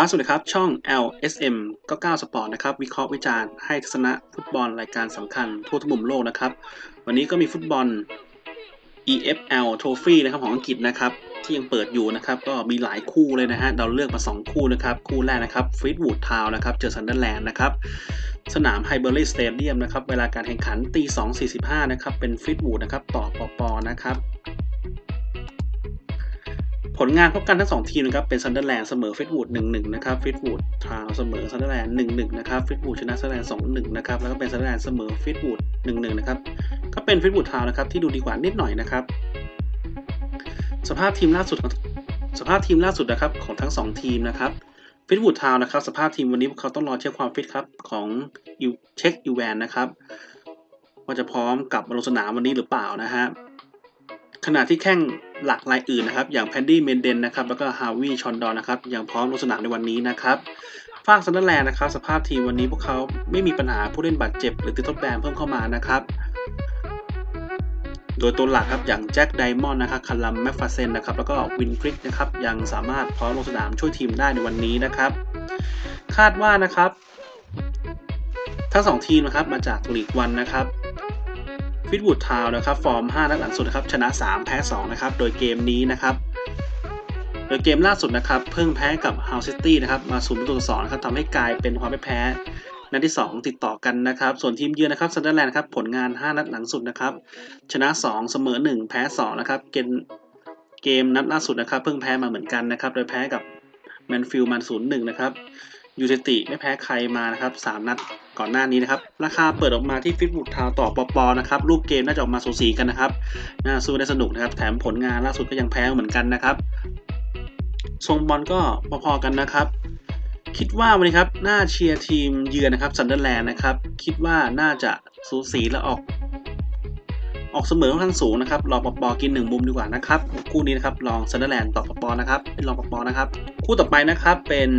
ครับ สวัสดีครับ ช่อง LSM 99 Sport นะครับ วิเคราะห์วิจารณ์ให้ทัศนะฟุตบอลรายการสำคัญทั่วทุกมุมโลกนะครับ วันนี้ก็มีฟุตบอล EFL Trophy นะครับของอังกฤษนะครับ ที่ยังเปิดอยู่นะครับ ก็มีหลายคู่เลยนะฮะ เราเลือกมา 2 คู่นะครับ คู่แรกนะครับฟ e ี w วูดทาวนะครับ เจอซันเดอร์แลนด์นะครับ สนามไฮเบอร์ลีสเตเดียมนะครับ เวลาการแข่งขันตี2.45 นะครับ เป็นฟ e ี w วูดนะครับ ต่อปอปอนะครับ ผลงานพบกันทั้ง 2 ทีมนะครับเป็นซันเดอร์แลนด์เสมอฟิตวูด1-1นะครับฟิตวูดทาวเสมอซันเดอร์แลนด์1-1นะครับฟิตวูดชนะซันเดอร์แลนด์2-1นะครับแล้วก็เป็นซันเดอร์แลนด์เสมอฟิตวูด1-1นะครับก็เป็นฟิตวูดทาวนะครับที่ดูดีกว่านิดหน่อยนะครับสภาพทีมล่าสุดสภาพทีมล่าสุดนะครับของทั้ง 2 ทีมนะครับฟิตวูดทาวนะครับสภาพทีมวันนี้พวกเขาต้องรอเช็คความฟิตครับของเช็คยูแวนนะครับว่าจะพร้อมกลับมาลงสนามวันนี้หรือเปล่านะฮะ ขณะที่แข่งหลักรายอื่นนะครับ อย่างแพนดี้เมนเดนนะครับ แล้วก็ฮาวิชอนดอนนะครับ ยังพร้อมลงสนามในวันนี้นะครับฝากซันเดอร์แลนด์นะครับ สภาพทีมวันนี้พวกเขาไม่มีปัญหาผู้เล่นบาดเจ็บ หรือติดทดแบนเพิ่มเข้ามานะครับ โดยตัวหลักครับ อย่างแจ็คไดมอนด์นะครับคารัมแมฟฟาเซนนะครับ แล้วก็วินฟริกนะครับ ยังสามารถพร้อมลงสนามช่วยทีมได้ในวันนี้นะครับ คาดว่านะครับ ทั้งสองทีมนะครับ มาจากลีกวันนะครับ ฟิตวูดทาวนะครับฟอร์ม 5 นัดหลังสุดนะครับชนะ 3 แพ้ 2 นะครับ โดยเกมนี้นะครับ โดยเกมล่าสุดนะครับเพิ่งแพ้กับฮาวซิตี้นะครับมา0ประตูต่อ2นะครับทำให้กลายเป็นความไม่แพ้นัดที่ 2 ติดต่อกันนะครับ ส่วนทีมเยือนนะครับซันเดอร์แลนด์ครับผลงาน 5 นัดหลังสุดนะครับ ชนะ 2 เสมอ 1 แพ้ 2 นะครับ เกมเกมนัดล่าสุดนะครับ เพิ่งแพ้มาเหมือนกันนะครับ โดยแพ้กับแมนฟิลด์มัน0-1นะครับ ยูเซติไม่แพ้ใครมานะครับ 3 นัดก่อนหน้านี้นะครับ ราคาเปิดออกมาที่ฟิตบูดทาวต่อปอปอนะครับ รูปเกมน่าจะออกมาสูสีกันนะครับ น่าสู้ได้สนุกนะครับ แถมผลงานล่าสุดก็ยังแพ้เหมือนกันนะครับ ทรงบอลก็พอๆกันนะครับ คิดว่าวันนี้ครับน่าเชียร์ทีมเยือนนะครับซันเดอร์แลนด์นะครับ คิดว่าน่าจะสูสีและออก ออกเสมอค่อนข้างสูงนะครับ รอปอปอกินหนึ่งมุมดีกว่านะครับ คู่นี้นะครับ ลองซันเดอร์แลนด์ต่อปอปอนะครับ เป็นรองปอปอนะครับ คู่ต่อไปนะครับเป็น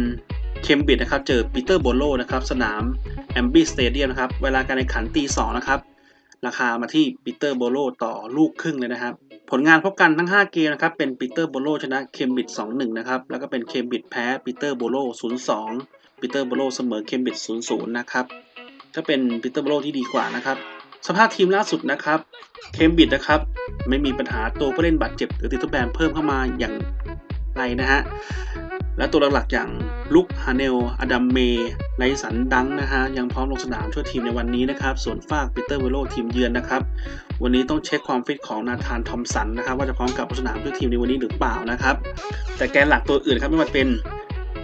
เคมบิดนะครับเจอปีเตอร์โบโลนะครับสนามแอมบีสเตเดียมนะครับเวลาการแข่งขันตีสองนะครับราคามาที่ปีเตอร์โบโลต่อลูกครึ่งเลยนะครับ ผลงานพบกันทั้ง 5 เกมนะครับ เป็นปีเตอร์โบโลชนะเคมบิด2-1 นะครับ แล้วก็เป็นเคมบิดแพ้ปีเตอร์โบโล0-2ปีเตอร์โบโลเสมอเคมบิด0-0 นะครับ ก็เป็นปีเตอร์โบโลที่ดีกว่านะครับ สภาพทีมล่าสุดนะครับเคมบิดนะครับ ไม่มีปัญหาตัวผู้เล่นบาดเจ็บ หรือติดทดแบนเพิ่มเข้ามาอย่างไรนะฮะ และตัวหลักๆอย่าง ลุกฮาเนล อดัมเมไลสันดังนะฮะ ยังพร้อมลงสนามช่วยทีมในวันนี้นะครับ ส่วนฝากปีเตอร์เวโลทีมเยือนนะครับ วันนี้ต้องเช็คความฟิตของนาธานทอมสันนะครับ ว่าจะพร้อมกับลงสนามช่วยทีมในวันนี้หรือเปล่านะครับ แต่แกนหลักตัวอื่นครับไม่ว่าเป็น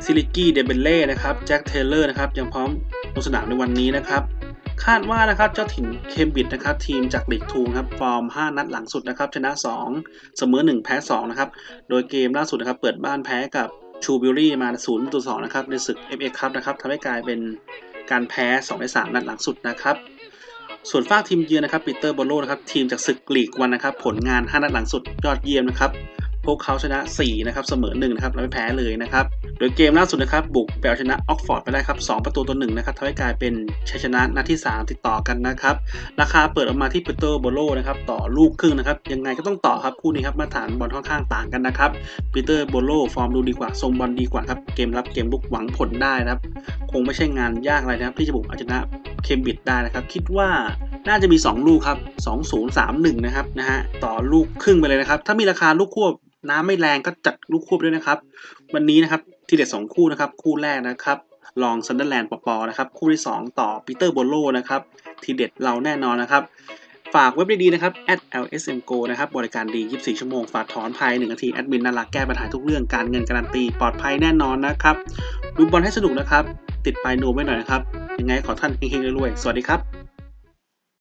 ซิลิกี้เดเบเล่นะครับ แจ็คเทเลอร์นะครับ ยังพร้อมลงสนามในวันนี้นะครับคาดว่านะครับเจ้าถิ่นเคมบิดนะครับทีมจากลีกทูครับฟอร์ม 5 นัดหลังสุดนะครับชนะ 2 เสมอ 1 แพ้ 2 นะครับ โดยเกมล่าสุดนะครับเปิดบ้านแพ้กับ ชูบิลลี่มา0ประตู2นะครับในศึก FA คับนะครับทำให้กลายเป็นการแพ้2ใน3นัดหลังสุดนะครับส่วนฝากทีมเยือนนะครับปีเตอร์โบโลนะครับทีมจากศึกลีกวันนะครับผลงาน 5 นัดหลังสุดยอดเยี่ยมนะครับ พวกเขาชนะ 4 นะครับ เสมอ1นะครับและไม่แพ้เลยนะครับ โดยเกมล่าสุดนะครับ บุกไปเอาชนะออกฟอร์ดไปได้ครับ 2 ประตูต่อ1นะครับทำให้กลายเป็นชัยชนะนัดที่ 3 ติดต่อกันนะครับ ราคาเปิดออกมาที่ปีเตอร์โบโลนะครับ ต่อลูกครึ่งนะครับ ยังไงก็ต้องต่อครับ คู่นี้ครับมาตรฐานบอลค่อนข้างต่างกันนะครับปีเตอร์โบโลฟอร์มดูดีกว่าทรงบอลดีกว่าครับ เกมรับเกมลุกหวังผลได้นะครับ คงไม่ใช่งานยากอะไรนะครับที่จะบุกเอาชนะเคมบิดได้นะครับ คิดว่าน่าจะมี 2 ลูกครับ 2 0 3 1 นะครับนะฮะ ต่อลูกครึ่งไปเลยนะครับ ถ้ามีราคาลูกควบ น้ำไม่แรงก็จัดลูกควบด้วยนะครับ วันนี้นะครับทีเด็ด2คู่นะครับ คู่แรกนะครับลองซันเดอร์แลนด์ปอปอนะครับ คู่ที่ 2 ต่อปีเตอร์โบโลนะครับ ทีเด็ดเราแน่นอนนะครับ ฝากเว็บดีๆนะครับ @lsmgo นะครับ บริการดี 24 ชั่วโมง ฝากถอนภาย 1 นาที แอดมินน่ารักแก้ปัญหาทุกเรื่อง การเงินการันตี ปลอดภัยแน่นอนนะครับ ดูบอลให้สนุกนะครับ ติดไปโนไว้หน่อยนะครับ ยังไงขอท่านเฮงๆรวยๆ สวัสดีครับ